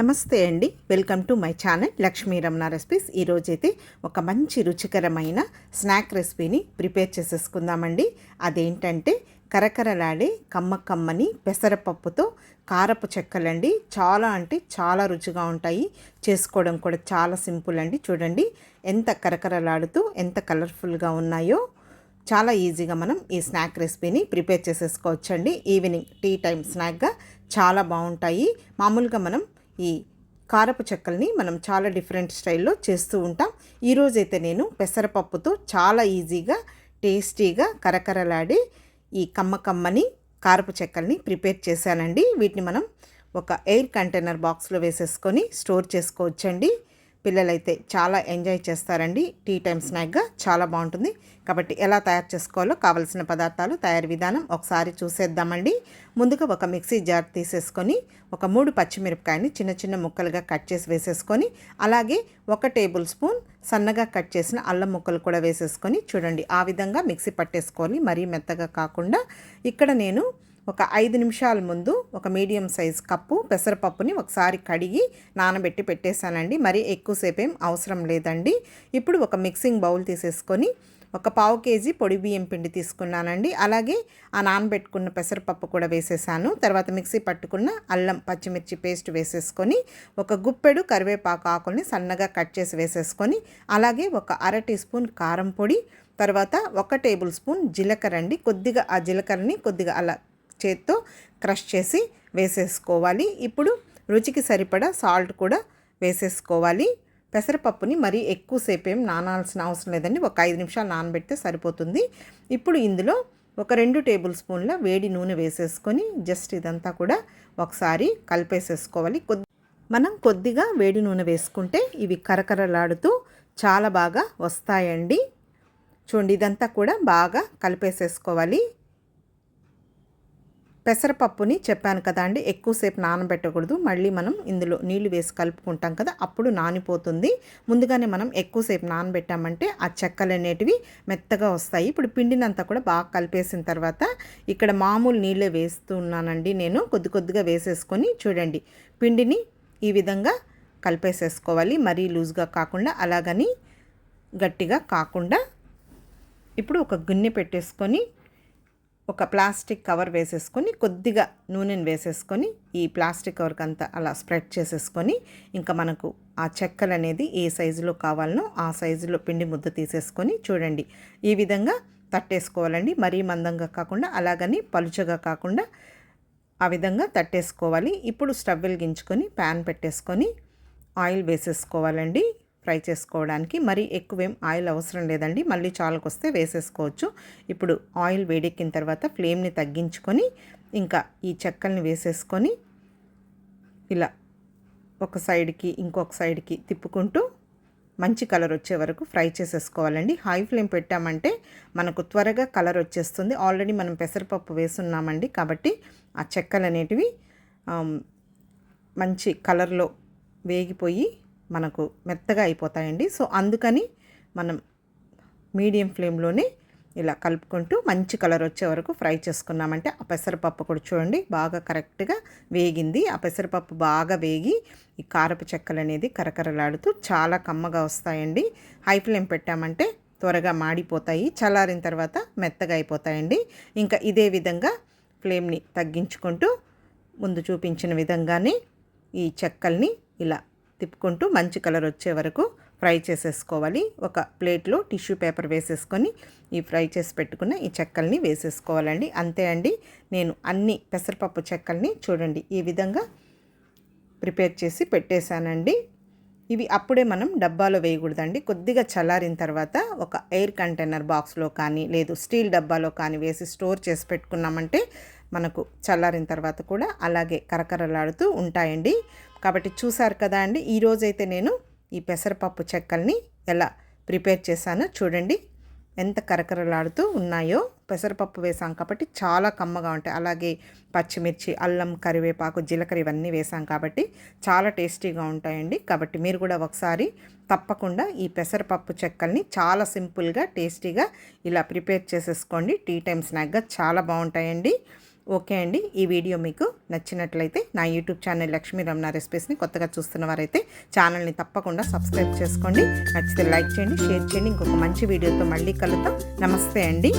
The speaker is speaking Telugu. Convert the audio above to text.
నమస్తే అండి. Welcome to my channel Lakshmi Ramana recipes ఈరోజైతే ఒక మంచి రుచికరమైన స్నాక్ రెసిపీని ప్రిపేర్ చేసేసుకుందామండి. అదేంటంటే కరకరలాడే కమ్మ కమ్మని పెసరపప్పుతో కారపు చెక్కలండి. చాలా అంటే చాలా రుచిగా ఉంటాయి. చేసుకోవడం కూడా చాలా సింపుల్ అండి. చూడండి ఎంత కరకరలాడుతూ ఎంత కలర్ఫుల్గా ఉన్నాయో చాలా ఈజీగా మనం ఈ స్నాక్ రెసిపీని ప్రిపేర్ చేసేసుకోవచ్చండి. ఈవినింగ్ టీ టైం స్నాక్గా చాలా బాగుంటాయి. మామూలుగా మనం ఈ కారపు చెక్కల్ని మనం చాలా డిఫరెంట్ స్టైల్లో చేస్తూ ఉంటాం. ఈరోజైతే నేను పెసరపప్పుతో చాలా ఈజీగా టేస్టీగా కరకరలాడి ఈ కమ్మ కమ్మని కారపు చెక్కల్ని ప్రిపేర్ చేశానండి. వీటిని మనం ఒక ఎయిర్ కంటైనర్ బాక్స్లో వేసేసుకొని స్టోర్ చేసుకోవచ్చండి. పిల్లలైతే చాలా ఎంజాయ్ చేస్తారండి. టీ టైం స్నాక్గా చాలా బాగుంటుంది. కాబట్టి ఎలా తయారు చేసుకోవాలో కావలసిన పదార్థాలు తయారు విధానం ఒకసారి చూసేద్దామండి. ముందుగా ఒక మిక్సీ జార్ తీసేసుకొని ఒక మూడు పచ్చిమిరపకాయని చిన్న చిన్న ముక్కలుగా కట్ చేసి వేసేసుకొని అలాగే ఒక టేబుల్ స్పూన్ సన్నగా కట్ చేసిన అల్లం ముక్కలు కూడా వేసేసుకొని చూడండి. ఆ విధంగా మిక్సీ పట్టేసుకోవాలి. మరీ మెత్తగా కాకుండా ఇక్కడ నేను ఒక ఐదు నిమిషాల ముందు ఒక మీడియం సైజ్ కప్పు పెసరపప్పుని ఒకసారి కడిగి నానబెట్టి పెట్టేశానండి. మరీ ఎక్కువసేపు ఏం అవసరం లేదండి. ఇప్పుడు ఒక మిక్సింగ్ బౌల్ తీసేసుకొని ఒక పావు కేజీ పొడి బియ్యం పిండి తీసుకున్నానండి. అలాగే ఆ నానబెట్టుకున్న పెసరపప్పు కూడా వేసేసాను. తర్వాత మిక్సీ పట్టుకున్న అల్లం పచ్చిమిర్చి పేస్ట్ వేసేసుకొని ఒక గుప్పెడు కరివేపాకు ఆకుల్ని సన్నగా కట్ చేసి వేసేసుకొని అలాగే ఒక అర టీ స్పూన్ కారం పొడి తర్వాత ఒక టేబుల్ స్పూన్ జీలకర్ర అండి. కొద్దిగా ఆ జీలకర్రని కొద్దిగా అలా చేత్తో క్రష్ చేసి వేసేసుకోవాలి. ఇప్పుడు రుచికి సరిపడా సాల్ట్ కూడా వేసేసుకోవాలి. పెసరపప్పుని మరీ ఎక్కువసేపు ఏం నానాల్సిన అవసరం లేదండి. ఒక ఐదు నిమిషాలు నానబెడితే సరిపోతుంది. ఇప్పుడు ఇందులో ఒక రెండు టేబుల్ స్పూన్ల వేడి నూనె వేసేసుకొని జస్ట్ ఇదంతా కూడా ఒకసారి కలిపేసేసుకోవాలి. కొద్ది మనం కొద్దిగా వేడి నూనె వేసుకుంటే ఇవి కరకరలాడుతూ చాలా బాగా వస్తాయండి. చూడండి ఇదంతా కూడా బాగా కలిపేసేసుకోవాలి. పెసరపప్పుని చెప్పాను కదా అండి ఎక్కువసేపు నానబెట్టకూడదు. మళ్ళీ మనం ఇందులో నీళ్ళు వేసి కలుపుకుంటాం కదా అప్పుడు నానిపోతుంది. ముందుగానే మనం ఎక్కువసేపు నానబెట్టామంటే ఆ చెక్కలు అనేటివి మెత్తగా వస్తాయి. ఇప్పుడు పిండినంతా కూడా బాగా కలిపేసిన తర్వాత ఇక్కడ మామూలు నీళ్ళే వేస్తున్నానండి నేను. కొద్ది కొద్దిగా వేసేసుకొని చూడండి పిండిని ఈ విధంగా కలిపేసేసుకోవాలి. మరీ లూజ్గా కాకుండా అలాగని గట్టిగా కాకుండా. ఇప్పుడు ఒక గిన్నె పెట్టేసుకొని ఒక ప్లాస్టిక్ కవర్ వేసేసుకొని కొద్దిగా నూనెని వేసేసుకొని ఈ ప్లాస్టిక్ కవర్కి అంతా అలా స్ప్రెడ్ చేసేసుకొని ఇంకా మనకు ఆ చెక్కలు అనేది ఏ సైజులో కావాలనో ఆ సైజులో పిండి ముద్ద తీసేసుకొని చూడండి. ఈ విధంగా తట్టేసుకోవాలండి. మరీ మందంగా కాకుండా అలాగని పలుచగా కాకుండా ఆ విధంగా తట్టేసుకోవాలి. ఇప్పుడు స్టవ్ వెలిగించుకొని ప్యాన్ పెట్టేసుకొని ఆయిల్ వేసేసుకోవాలండి. ఫ్రై చేసుకోవడానికి మరీ ఎక్కువేం ఆయిల్ అవసరం లేదండి. మళ్ళీ చాలకు వస్తే వేసేసుకోవచ్చు. ఇప్పుడు ఆయిల్ వేడెక్కిన తర్వాత ఫ్లేమ్ని తగ్గించుకొని ఇంకా ఈ చెక్కల్ని వేసేసుకొని ఇలా ఒక సైడ్కి ఇంకొక సైడ్కి తిప్పుకుంటూ మంచి కలర్ వచ్చే వరకు ఫ్రై చేసేసుకోవాలండి. హై ఫ్లేమ్ పెట్టామంటే మనకు త్వరగా కలర్ వచ్చేస్తుంది. ఆల్రెడీ మనం పెసరపప్పు వేసున్నామండి కాబట్టి ఆ చెక్కలు అనేటివి మంచి కలర్లో వేగిపోయి మనకు మెత్తగా అయిపోతాయండి. సో అందుకని మనం మీడియం ఫ్లేమ్లోనే ఇలా కలుపుకుంటూ మంచి కలర్ వచ్చే వరకు ఫ్రై చేసుకున్నామంటే ఆ పెసరపప్పు కూడా చూడండి బాగా కరెక్ట్గా వేగింది. ఆ పెసరపప్పు బాగా వేగి ఈ కారపు చెక్కలు అనేది కరకరలాడుతూ చాలా కమ్మగా వస్తాయండి. హై ఫ్లేమ్ పెట్టామంటే త్వరగా మాడిపోతాయి. చల్లారిన తర్వాత మెత్తగా అయిపోతాయండి. ఇంకా ఇదే విధంగా ఫ్లేమ్ని తగ్గించుకుంటూ ముందు చూపించిన విధంగానే ఈ చెక్కల్ని ఇలా తిప్పుకుంటూ మంచి కలర్ వచ్చే వరకు ఫ్రై చేసేసుకోవాలి. ఒక ప్లేట్లో టిష్యూ పేపర్ వేసేసుకొని ఈ ఫ్రై చేసి పెట్టుకున్న ఈ చెక్కల్ని వేసేసుకోవాలండి. అంతే అండి. నేను అన్ని పెసరపప్పు చెక్కల్ని చూడండి. ఈ విధంగా ప్రిపేర్ చేసి పెట్టేశానండి. ఇవి అప్పుడే మనం డబ్బాలో వేయకూడదండి. కొద్దిగా చల్లారిన తర్వాత ఒక ఎయిర్ కంటైనర్ బాక్స్లో కానీ లేదు స్టీల్ డబ్బాలో కానీ వేసి స్టోర్ చేసి పెట్టుకున్నామంటే మనకు చల్లారిన తర్వాత కూడా అలాగే కరకరలాడుతూ ఉంటాయండి. కాబట్టి చూసారు కదా అండి. ఈరోజైతే నేను ఈ పెసరపప్పు చెక్కల్ని ఎలా ప్రిపేర్ చేశానో చూడండి. ఎంత కరకరలాడుతూ ఉన్నాయో. పెసరపప్పు వేసాం కాబట్టి చాలా కమ్మగా ఉంటాయి. అలాగే పచ్చిమిర్చి అల్లం కరివేపాకు జీలకర్ర ఇవన్నీ వేసాం కాబట్టి చాలా టేస్టీగా ఉంటాయండి. కాబట్టి మీరు కూడా ఒకసారి తప్పకుండా ఈ పెసరపప్పు చెక్కల్ని చాలా సింపుల్గా టేస్టీగా ఇలా ప్రిపేర్ చేసేసుకోండి. టీ టైం స్నాక్గా చాలా బాగుంటాయండి. ఓకే అండి. ఈ వీడియో మీకు నచ్చినట్లయితే నా యూట్యూబ్ ఛానల్ లక్ష్మీ రమణ రెసిపీస్ని కొత్తగా చూస్తున్న వారైతే ఛానల్ని తప్పకుండా సబ్స్క్రైబ్ చేసుకోండి. నచ్చితే లైక్ చేయండి షేర్ చేయండి. ఇంకొక మంచి వీడియోతో మళ్ళీ కలుద్దాం. నమస్తే అండి.